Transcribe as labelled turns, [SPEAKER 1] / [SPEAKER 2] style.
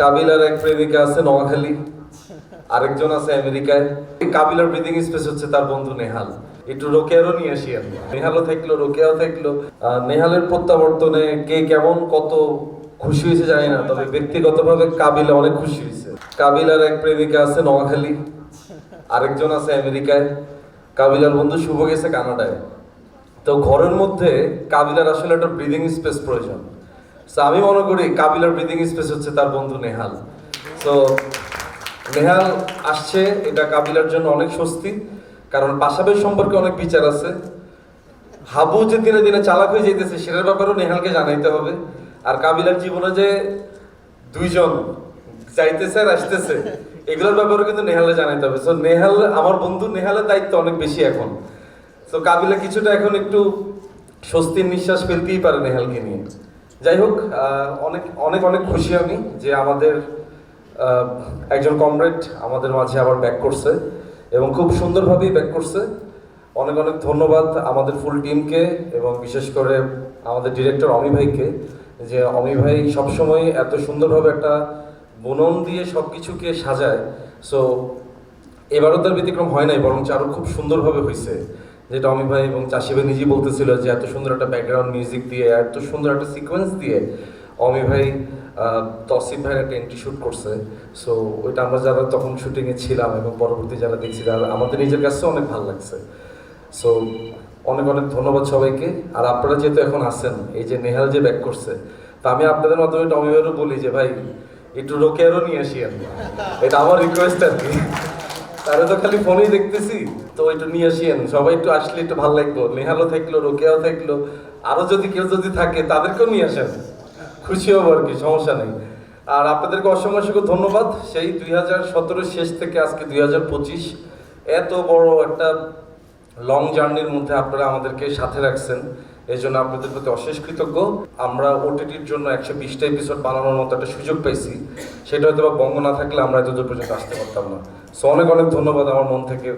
[SPEAKER 1] কাবিলার এক প্রেমিকা আছে, নোয়াখালী। আরেকজন আছে আমেরিকায়। কাবিলার ব্রিদিং স্পেস হচ্ছে তার বন্ধু নেহাল। একটু রোকেয়ারও নিয়ে আসি নেহালও থাকল, রোকেয়াও থাকল। নেহালের প্রত্যাবর্তনে কে কেমন কত খুশি হয়েছে জানি না, তবে ব্যক্তিগতভাবে কাবিলা অনেক খুশি হয়েছে। কাবিলার এক প্রেমিকা আছে নোয়াখালী। আরেকজন আছে আমেরিকায়। কাবিলার বন্ধু শুভ গেছে কানাডায়। তো ঘরের মধ্যে কাবিলার আসলে একটা ব্রিদিং স্পেস প্রয়োজন। সো আমি মনে করি কাবিলার ব্রিদিং স্পেস হচ্ছে তার বন্ধু নেহাল। সো নেহাল আসছে, এটা কাবিলার জন্য অনেক স্বস্তি, কারণ পাশাপাশি সম্পর্কে অনেক বিচার আছে। হাবু যে দিনে দিনে চালাক হয়ে যেতেছে সেটার ব্যাপারেও নেহালকে জানাইতে হবে। আর কাবিলার জীবনে যে দুইজন যাইতেছে আর আসতেছে, এগুলোর ব্যাপারে কিন্তু নেহালে জানাইতে হবে। সো নেহাল, আমার বন্ধু নেহালের দায়িত্ব অনেক বেশি এখন। তো কাবিলা কিছুটা এখন একটু স্বস্তির নিঃশ্বাস ফেলতেই পারে নেহালকে নিয়ে। যাই হোক অনেক অনেক অনেক খুশি আমি যে আমাদের একজন কমরেড আমাদের মাঝে আবার ব্যাক করছে এবং খুব সুন্দরভাবেই ব্যাক করছে। অনেক অনেক ধন্যবাদ আমাদের ফুল টিমকে এবং বিশেষ করে আমাদের ডিরেক্টর অমি ভাইকে যে অমি ভাই সবসময় এত সুন্দরভাবে একটা বুনন দিয়ে সব কিছুকে সাজায়। সো এবারও তার ব্যতিক্রম হয় নাই বরং আরও খুব সুন্দরভাবে হয়েছে যেটা অমি ভাই এবং চাষি ভাই নিজেই বলতেছিল যে এত সুন্দর একটা ব্যাকগ্রাউন্ড মিউজিক দিয়ে, এত সুন্দর একটা সিকোয়েন্স দিয়ে অমি ভাই তসিফ ভাইয়ের একটা এন্ট্রি শ্যুট করছে। সো ওইটা আমরা যারা তখন শুটিংয়ে ছিলাম এবং পরবর্তী যারা দেখছি, তারা আমাদের নিজের কাছেও অনেক ভালো লাগছে। সো অনেক অনেক ধন্যবাদ সবাইকে। আর আপনারা যেহেতু এখন আছেন, এই যে নেহাল যে ব্যাক করছে, তা আমি আপনাদের মাধ্যমে টমি ভাইয়েরও বলি যে, ভাই, একটু রোকেয়ারও নিয়ে আসি আমি এটা আমার রিকোয়েস্ট আর কি। তারা তো খালি ফোনেই দেখতেছি। তো একটু নিয়ে আসিয়েন সবাই একটু আসলে একটু ভালো লাগল নেহালও থাকল, রোকেয়াও থাকল। আরও যদি কেউ যদি থাকে, তাদেরকেও নিয়ে আসেন। খুশি হব আর কি, সমস্যা নেই। আর আপনাদেরকে অসংখ্য অসংখ্য ধন্যবাদ। সেই দুই হাজার সতেরো শেষ থেকে আজকে দুই হাজার পঁচিশ, এত বড় একটা লং জার্নির মধ্যে আপনারা আমাদেরকে সাথে রাখছেন। এই জন্য আপনাদের প্রতি অশেষ কৃতজ্ঞ। আমরা ওটিটির জন্য একশো বিশটা এপিসোড বানানোর মতো একটা সুযোগ পাইছি। সেটা হয়তো বঙ্গ না থাকলে আমরা এত দূর পর্যন্ত আসতে পারতাম না। সো অনেক অনেক ধন্যবাদ আমার মন থেকে।